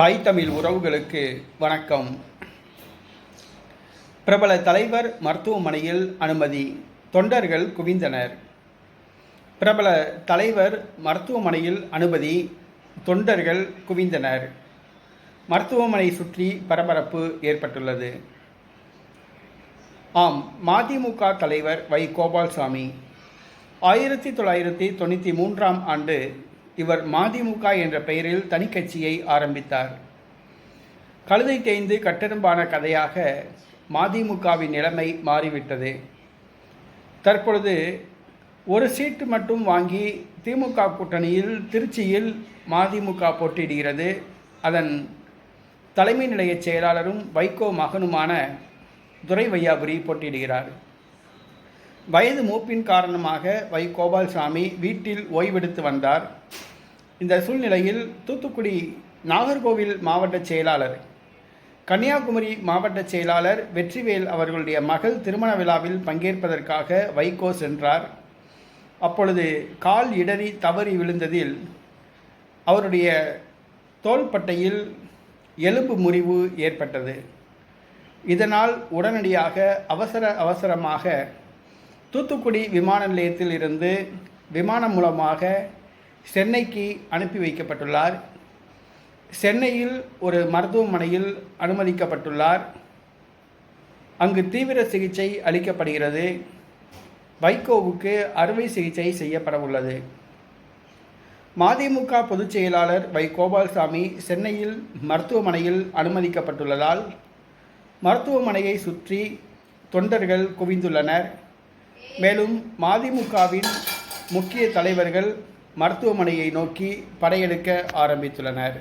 தாய் தமிழ் உறவுகளுக்கு வணக்கம். பிரபல தலைவர் மருத்துவமனையில் அனுமதி தொண்டர்கள் குவிந்தனர். பிரபல தலைவர் மருத்துவமனையில் அனுமதி தொண்டர்கள் குவிந்தனர். மருத்துவமனை சுற்றி பரபரப்பு ஏற்பட்டுள்ளது. ஆம் மதிமுக தலைவர் வை. கோபால்சாமி. ஆயிரத்தி தொள்ளாயிரத்தி தொண்ணூற்றி மூன்றாம் ஆண்டு இவர் மதிமுக என்ற பெயரில் தனிக்கட்சியை ஆரம்பித்தார். கழுதை தேய்ந்து கட்டெரும்பான கதையாக மதிமுகவின் நிலைமை மாறிவிட்டது. தற்பொழுது ஒரு சீட்டு மட்டும் வாங்கி திமுக கூட்டணியில் திருச்சியில் மதிமுக போட்டியிடுகிறது. அதன் தலைமை நிலைய செயலாளரும் வைகோ மகனுமான துரை வையாபுரி போட்டியிடுகிறார். வயது மூப்பின் காரணமாக வை கோபால்சாமி வீட்டில் ஓய்வெடுத்து வந்தார். இந்த சூழ்நிலையில் தூத்துக்குடி நாகர்கோவில் மாவட்ட செயலாளர் கன்னியாகுமரி மாவட்ட செயலாளர் வெற்றிவேல் அவர்களுடைய மகள் திருமண விழாவில் பங்கேற்பதற்காக வைகோ சென்றார். அப்பொழுது கால் இடறி தவறி விழுந்ததில் அவருடைய தோள்பட்டையில் எலும்பு முறிவு ஏற்பட்டது. இதனால் உடனடியாக அவசர அவசரமாக தூத்துக்குடி விமான நிலையத்தில் இருந்து விமானம் மூலமாக சென்னைக்கு அனுப்பி வைக்கப்பட்டுள்ளார். சென்னையில் ஒரு மருத்துவமனையில் அனுமதிக்கப்பட்டுள்ளார். அங்கு தீவிர சிகிச்சை அளிக்கப்படுகிறது. வைகோவுக்கு அறுவை சிகிச்சை செய்யப்பட உள்ளது. மதிமுக பொதுச் செயலாளர் வை. கோபால்சாமி சென்னையில் மருத்துவமனையில் அனுமதிக்கப்பட்டுள்ளதால் மருத்துவமனையை சுற்றி தொண்டர்கள் குவிந்துள்ளனர். மேலும் மதிமுகவின் முக்கிய தலைவர்கள் மருத்துவமனையை நோக்கி படையெடுக்க ஆரம்பித்துள்ளனர்.